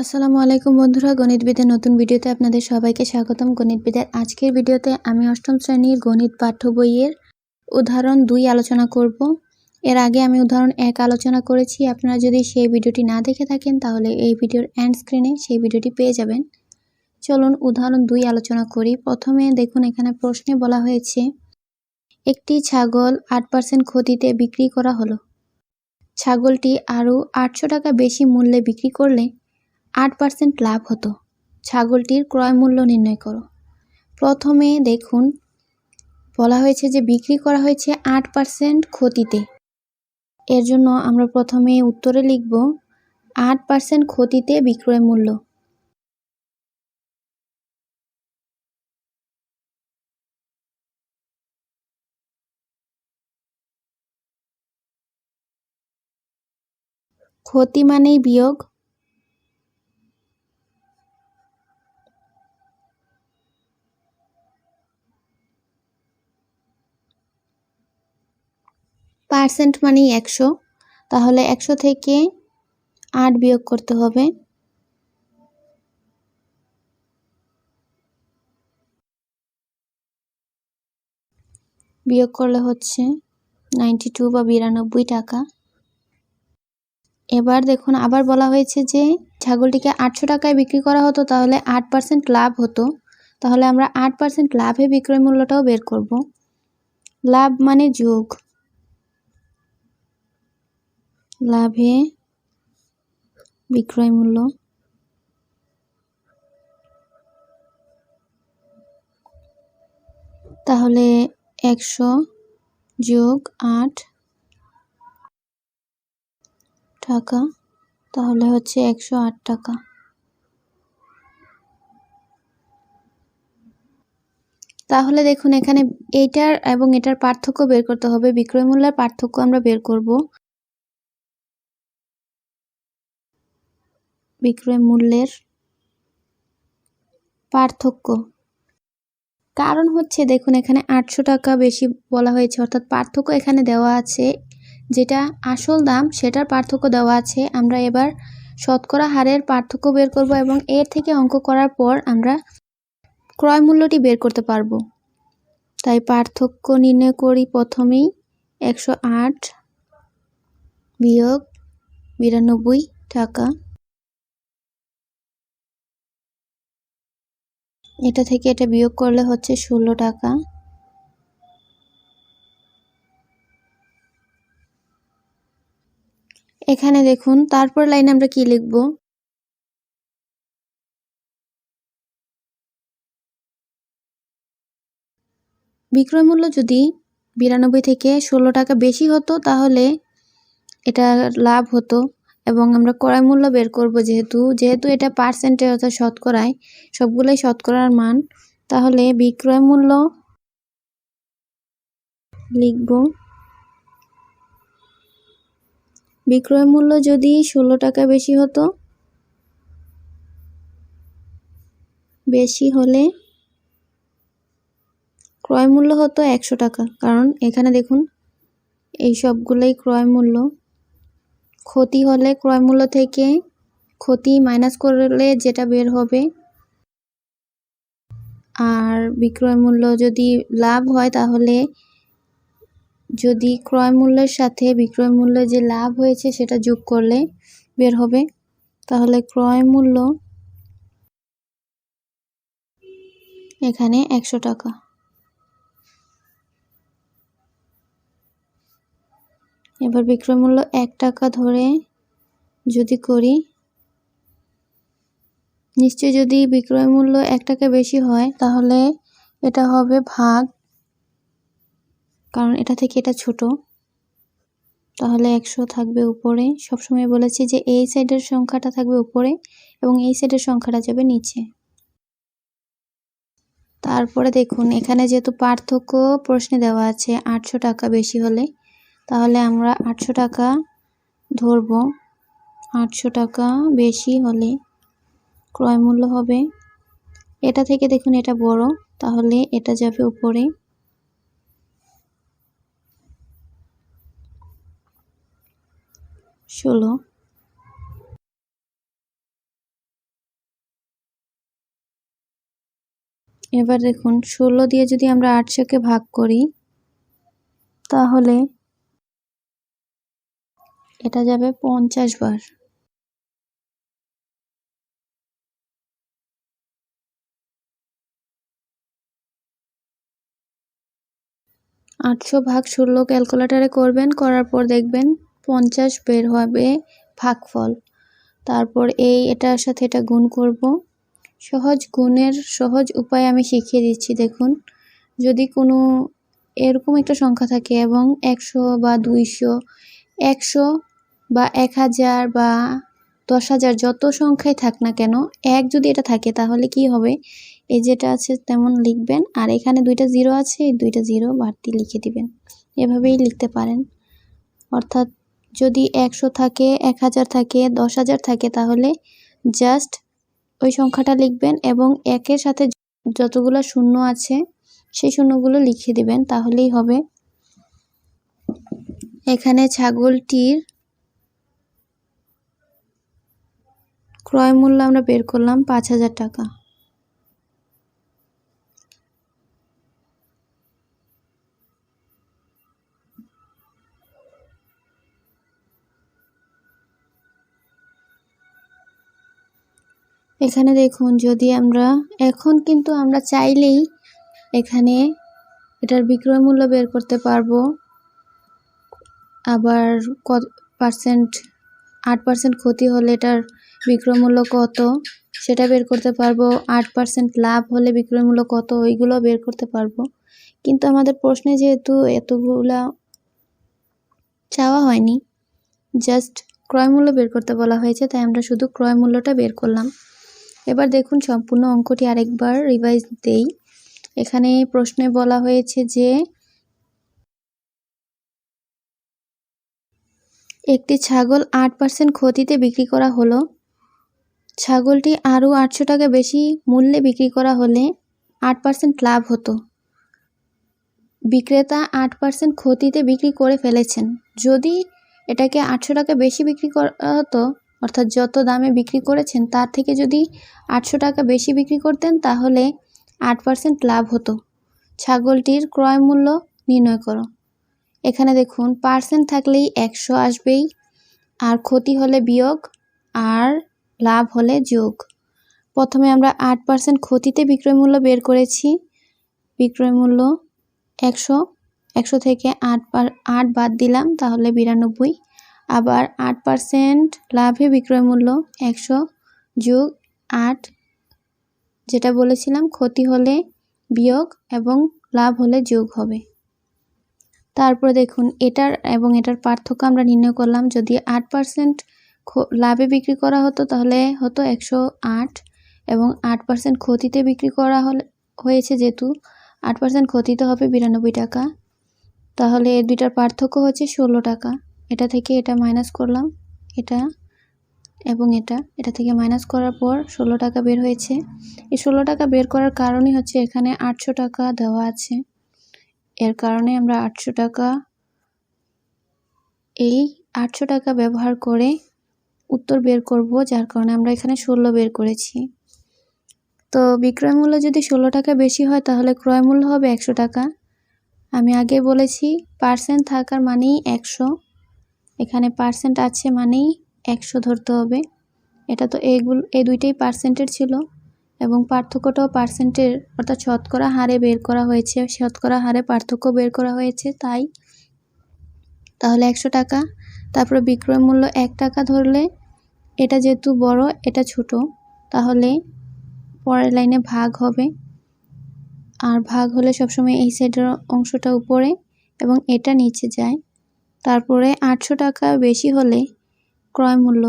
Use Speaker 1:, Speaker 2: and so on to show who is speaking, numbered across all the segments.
Speaker 1: আসসালামু আলাইকুম বন্ধুরা, গণিতবিদের নতুন ভিডিওতে আপনাদের সবাইকে স্বাগতম। গণিতবিদের আজকের ভিডিওতে আমি অষ্টম শ্রেণির গণিত পাঠ্য বইয়ের উদাহরণ দুই আলোচনা করব। এর আগে আমি উদাহরণ এক আলোচনা করেছি। আপনারা যদি সেই ভিডিওটি না দেখে থাকেন, তাহলে এই ভিডিওর অ্যান্ড স্ক্রিনে সেই ভিডিওটি পেয়ে যাবেন। চলুন উদাহরণ দুই আলোচনা করি। প্রথমে দেখুন, এখানে প্রশ্নে বলা হয়েছে, একটি ছাগল আট পার্সেন্ট ক্ষতিতে বিক্রি করা হলো। ছাগলটি আরও আটশো টাকা বেশি মূল্যে বিক্রি করলে আট পার্সেন্ট লাভ হতো। ছাগলটির ক্রয় মূল্য নির্ণয় করো। প্রথমে দেখুন, বলা হয়েছে যে বিক্রি করা হয়েছে আট পার্সেন্ট ক্ষতিতে। এর জন্য আমরা প্রথমে উত্তরে লিখব, আট পার্সেন্ট ক্ষতিতে বিক্রয় মূল্য। ক্ষতি মানেই বিয়োগ পার্সেন্ট মানেই একশো। তাহলে একশো থেকে আট বিয়োগ করতে হবে। বিয়োগ করলে হচ্ছে নাইনটি টু বা বিরানব্বই টাকা। এবার দেখুন, আবার বলা হয়েছে যে ছাগলটিকে আটশো টাকায় বিক্রি করা হতো, তাহলে আট পার্সেন্ট লাভ হতো। তাহলে আমরা আট পার্সেন্ট লাভে বিক্রয় মূল্যটাও বের করব। লাভ মানে যোগ। লাভে বিক্রয় মূল্য। তাহলে একশো যোগ আট টাকা, তাহলে হচ্ছে একশো আট টাকা। তাহলে দেখুন, এখানে এইটার এবং এটার পার্থক্য বের করতে হবে। বিক্রয় মূল্যের পার্থক্য আমরা বের করব। বিক্রয় মূল্যের পার্থক্য। কারণ হচ্ছে, দেখুন, এখানে আটশো টাকা বেশি বলা হয়েছে, অর্থাৎ পার্থক্য এখানে দেওয়া আছে। যেটা আসল দাম, সেটার পার্থক্য দেওয়া আছে। আমরা এবার শতকরা হারের পার্থক্য বের করব এবং এর থেকে অঙ্ক করার পর আমরা ক্রয় মূল্যটি বের করতে পারব। তাই পার্থক্য নির্ণয় করি প্রথমেই একশো আট বিয়োগ বিরানব্বই টাকা। এটা থেকে এটা বিয়োগ করলে হচ্ছে ষোলো টাকা। এখানে দেখুন, তারপর লাইনে আমরা কি লিখব? বিক্রয় মূল্য যদি বিরানব্বই থেকে ষোলো টাকা বেশি হতো, তাহলে এটা লাভ হতো। এবং আমরা ক্রয় মূল্য বের করব যেহেতু যেহেতু এটা পার্সেন্টে অর্থাৎ শতকরায়, সবগুলোই শতকরার মান, তাহলে বিক্রয় মূল্য লিখব। বিক্রয় মূল্য যদি ষোলো টাকা বেশি হতো, বেশি হলে ক্রয় মূল্য হতো একশো টাকা। কারণ এখানে দেখুন, এই সবগুলোই ক্রয় মূল্য। ক্ষতি হলে ক্রয় মূল্য থেকে ক্ষতি মাইনাস করলে যেটা বের হবে। আর বিক্রয় মূল্য যদি লাভ হয় তাহলে যদি ক্রয় মূল্যের সাথে বিক্রয় মূল্য যে লাভ হয়েছে সেটা যোগ করলে বের হবে। তাহলে ক্রয় মূল্য এখানে একশো টাকা। এবার বিক্রয় মূল্য এক টাকা ধরে যদি করি নিশ্চয় যদি বিক্রয় মূল্য এক টাকা বেশি হয়, তাহলে এটা হবে ভাগ, কারণ এটা থেকে এটা ছোট। তাহলে একশো থাকবে উপরে। সবসময় বলেছি যে এই সাইডের সংখ্যাটা থাকবে উপরে এবং এই সাইডের সংখ্যাটা যাবে নিচে। তারপরে দেখুন, এখানে যেহেতু পার্থক্য প্রশ্নে দেওয়া আছে, আটশো টাকা বেশি হলে তাহলে আমরা আটশো টাকা ধরব। আটশো টাকা বেশি হলে ক্রয় মূল্য হবে। এটা থেকে দেখুন, এটা বড়। তাহলে এটা যাবে উপরে। ষোলো। এবার দেখুন, ষোলো দিয়ে যদি আমরা আটশোকে ভাগ করি, তাহলে এটা যাবে পঞ্চাশ বার। আটশো ভাগ ষোলো ক্যালকুলেটারে করবেন, করার পর দেখবেন পঞ্চাশ বের হবে ভাগফল। তারপর এই এটার সাথে এটা গুণ করব। সহজ গুণের সহজ উপায় আমি শিখিয়ে দিচ্ছি, দেখুন। যদি কোনো এরকম একটা সংখ্যা থাকে এবং একশো বা দুইশো, একশো বা এক হাজার বা দশ হাজার যত সংখ্যায় থাক না কেন, এক যদি এটা থাকে তাহলে কি হবে? এই যেটা আছে তেমন লিখবেন আর এখানে দুইটা জিরো আছে, এই দুইটা জিরো বাড়তি লিখে দিবেন। এভাবেই লিখতে পারেন। অর্থাৎ যদি একশো থাকে, এক হাজার থাকে, দশ হাজার থাকে তাহলে জাস্ট ওই সংখ্যাটা লিখবেন এবং একের সাথে যতগুলো শূন্য আছে সেই শূন্যগুলো লিখে দিবেন, তাহলেই হবে। এখানে ছাগলটির ক্রয় মূল্য আমরা বের করলাম পাঁচ হাজার টাকা। এখানে দেখুন, যদি আমরা, এখন কিন্তু আমরা চাইলেই এখানে এটার বিক্রয় মূল্য বের করতে পারব। আবার কত পার্সেন্ট আট পার্সেন্ট ক্ষতি হলে এটার বিক্রয় মূল্য কত? সেটা বের করতে পারব। আট পার্সেন্ট লাভ হলে বিক্রয় মূল্য কত? ওইগুলো বের করতে পারব। কিন্তু আমাদের প্রশ্নে যেহেতু এতগুলা চাওয়া হয়নি জাস্ট ক্রয় মূল্য বের করতে বলা হয়েছে, তাই আমরা শুধু ক্রয় মূল্যটা বের করলাম। এবার দেখুন, সম্পূর্ণ অঙ্কটি আরেকবার রিভাইজ দেই। এখানে প্রশ্নে বলা হয়েছে যে একটি ছাগল আট পার্সেন্ট ক্ষতিতে বিক্রি করা হলো। ছাগলটি আরও আটশো টাকা বেশি মূল্যে বিক্রি করা হলে আট পার্সেন্ট লাভ হতো। বিক্রেতা আট পার্সেন্ট ক্ষতিতে বিক্রি করে ফেলেছেন। যদি এটাকে আটশো টাকা বেশি বিক্রি করা হতো, অর্থাৎ যত দামে বিক্রি করেছেন, তার থেকে যদি আটশো টাকা বেশি বিক্রি করতেন, তাহলে আট পার্সেন্ট লাভ হতো। ছাগলটির ক্রয় মূল্য নির্ণয় করো। এখানে দেখুন পার্সেন্ট থাকলেই একশো আসবেই, আর ক্ষতি হলে বিয়োগ, আর লাভ হলে যোগ। প্রথমে আমরা আট পার্সেন্ট ক্ষতিতে বিক্রয় মূল্য বের করেছি। বিক্রয় মূল্য একশো একশো থেকে আট পার আট বাদ দিলাম, তাহলে বিরানব্বই। আবার আট পার্সেন্ট লাভে বিক্রয় মূল্য একশো যোগ আট, যেটা বলেছিলাম, ক্ষতি হলে বিয়োগ এবং লাভ হলে যোগ হবে। তারপর দেখুন, এটার এবং এটার পার্থক্য আমরা নির্ণয় করলাম। যদি আট পার্সেন্ট লাভে বিক্রি করা হতো তাহলে হতো একশো আট এবং আট পার্সেন্ট ক্ষতিতে বিক্রি করা হলে হয়েছে যেহেতু আট পার্সেন্ট ক্ষতিতে হবে বিরানব্বই টাকা। তাহলে এর দুইটার পার্থক্য হচ্ছে ষোলো টাকা। এটা থেকে এটা মাইনাস করলাম, এটা এবং এটা। এটা থেকে মাইনাস করার পর ষোলো টাকা বের হয়েছে। এই ষোলো টাকা বের করার কারণই হচ্ছে এখানে আটশো টাকা দেওয়া আছে। এর কারণে আমরা আটশো টাকা, এই আটশো টাকা ব্যবহার করে উত্তর বের করব, যার কারণে আমরা এখানে ষোলো বের করেছি। তো বিক্রয় মূল্য যদি ষোলো টাকা বেশি হয়, তাহলে ক্রয় মূল্য হবে একশো টাকা। আমি আগে বলেছি পার্সেন্ট থাকার মানেই একশো। এখানে পার্সেন্ট আছে মানেই একশো ধরতে হবে। এটা তো এগুলো, এই দুইটাই পার্সেন্টের ছিল। এবং পার্থক্যটাও পার্সেন্টের অর্থাৎ শতকরা হারে বের করা হয়েছে, শতকরা হারে পার্থক্য বের করা হয়েছে, তাই তাহলে একশো টাকা। তারপরে বিক্রয় মূল্য এক টাকা ধরলে এটা যেহেতু বড়, এটা ছোট, তাহলে পরের লাইনে ভাগ হবে। আর ভাগ হলে সবসময় এই সাইডের অংশটা উপরে এবং এটা নিচে যায়। তারপরে আটশো টাকা বেশি হলে ক্রয় মূল্য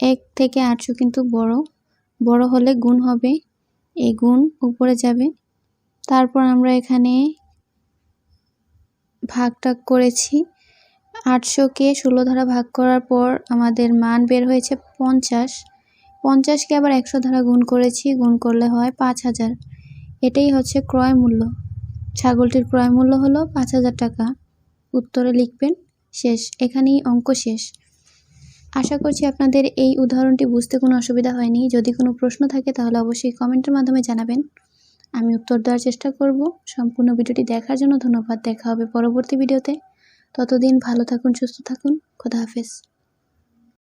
Speaker 1: এক থেকে আটশো কিন্তু বড়। বড় হলে গুণ হবে এই গুণ উপরে যাবে। তারপর আমরা এখানে ভাগটা করেছি। আটশোকে ষোলো ধারা ভাগ করার পর আমাদের মান বের হয়েছে পঞ্চাশ। পঞ্চাশকে আবার একশো ধারা গুণ করেছি, গুণ করলে হয় পাঁচ হাজার। এটাই হচ্ছে ক্রয় মূল্য। ছাগলটির ক্রয় মূল্য হলো পাঁচ হাজার টাকা। উত্তরে লিখবেন শেষ, এখানেই অঙ্ক শেষ। আশা করছি আপনাদের এই উদাহরণটি বুঝতে কোনো অসুবিধা হয়নি। যদি কোনো প্রশ্ন থাকে তাহলে অবশ্যই কমেন্টের মাধ্যমে জানাবেন। আমি উত্তর দেওয়ার চেষ্টা করব। সম্পূর্ণ ভিডিওটি দেখার জন্য ধন্যবাদ। দেখা হবে পরবর্তী ভিডিওতে। ততদিন ভালো থাকুন, সুস্থ থাকুন। খোদা হাফেজ।